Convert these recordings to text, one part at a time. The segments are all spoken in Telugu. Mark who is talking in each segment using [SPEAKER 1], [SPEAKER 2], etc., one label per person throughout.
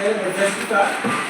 [SPEAKER 1] செயல்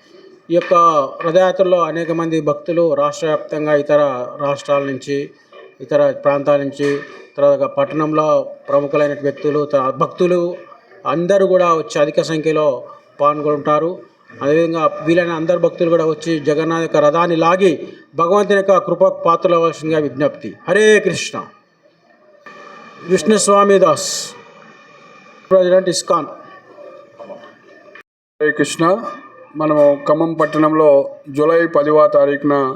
[SPEAKER 1] ఈ యొక్క రథయాత్రలో అనేక మంది భక్తులు రాష్ట్ర వ్యాప్తంగా ఇతర రాష్ట్రాల నుంచి ఇతర ప్రాంతాల నుంచి తర్వాత పట్టణంలో ప్రముఖులైన వ్యక్తులు భక్తులు అందరూ కూడా వచ్చి అధిక సంఖ్యలో పాల్గొంటారు. అదేవిధంగా వీలైన అందరు భక్తులు కూడా వచ్చి జగన్నాథ్ యొక్క రథాన్ని లాగి భగవంతుని యొక్క కృప పాత్రలు అవ్వాల్సిందిగా విజ్ఞప్తి. హరే కృష్ణ. విష్ణుస్వామి దాస్. President ISKCON.
[SPEAKER 2] హరే కృష్ణ. మనము ఖమ్మం పట్టణంలో జూలై పదివ తారీఖున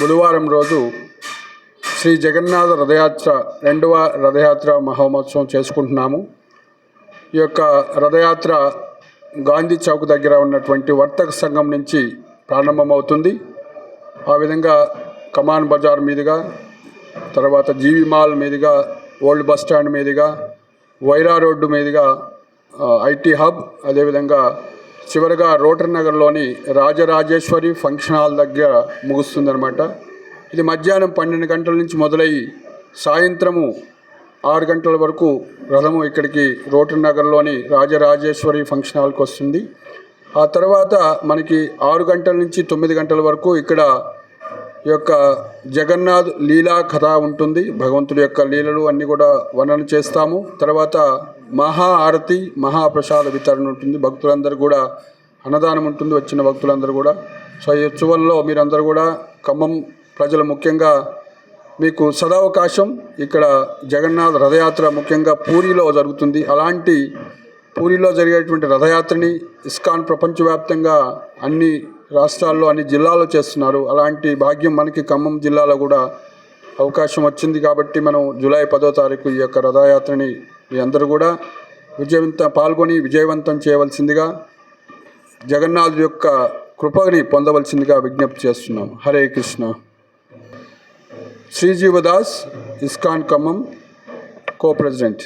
[SPEAKER 2] బుధవారం రోజు శ్రీ జగన్నాథ రథయాత్ర రెండవ రథయాత్ర మహోత్సవం చేసుకుంటున్నాము. ఈ యొక్క రథయాత్ర గాంధీ చౌక్ దగ్గర ఉన్నటువంటి వర్తక సంఘం నుంచి ప్రారంభమవుతుంది. ఆ విధంగా కమాన్ బజార్ మీదుగా తర్వాత జీవి మాల్ మీదుగా ఓల్డ్ బస్ స్టాండ్ మీదుగా వైరా రోడ్డు మీదుగా ఐటీ హబ్ అదేవిధంగా చివరిగా రోటరీ నగర్లోని రాజరాజేశ్వరి ఫంక్షన్ హాల్ దగ్గర ముగుస్తుందన్నమాట. ఇది మధ్యాహ్నం పన్నెండు గంటల నుంచి మొదలయ్యి సాయంత్రము ఆరు గంటల వరకు రథము ఇక్కడికి రోటరీ నగర్లోని రాజరాజేశ్వరి ఫంక్షన్ హాల్కి వస్తుంది. ఆ తర్వాత మనకి ఆరు గంటల నుంచి తొమ్మిది గంటల వరకు ఇక్కడ ఈ యొక్క జగన్నాథ్ లీలా కథ ఉంటుంది. భగవంతుడి యొక్క లీలలు అన్నీ కూడా వర్ణన చేస్తాము. తర్వాత మహా ఆరతి మహాప్రసాద వితరణ ఉంటుంది. భక్తులందరూ కూడా అన్నదానం ఉంటుంది వచ్చిన భక్తులందరూ కూడా. సో ఈ ఉత్సవంలో మీరందరూ కూడా ఖమ్మం ప్రజలు ముఖ్యంగా మీకు సదావకాశం ఇక్కడ జగన్నాథ్ రథయాత్ర ముఖ్యంగా పూరిలో జరుగుతుంది. అలాంటి పూరిలో జరిగేటువంటి రథయాత్రని ఇస్కాన్ ప్రపంచవ్యాప్తంగా అన్ని రాష్ట్రాల్లో అన్ని జిల్లాల్లో చేస్తున్నారు. అలాంటి భాగ్యం మనకి ఖమ్మం జిల్లాలో కూడా అవకాశం వచ్చింది కాబట్టి మనం జూలై పదో తారీఖు ఈ యొక్క రథయాత్రని మీ అందరూ కూడా విజయవంత పాల్గొని విజయవంతం చేయవలసిందిగా జగన్నాథ్ యొక్క కృపని పొందవలసిందిగా విజ్ఞప్తి చేస్తున్నాం. Hare Krishna. Srijivadas ISKCON Khammam co president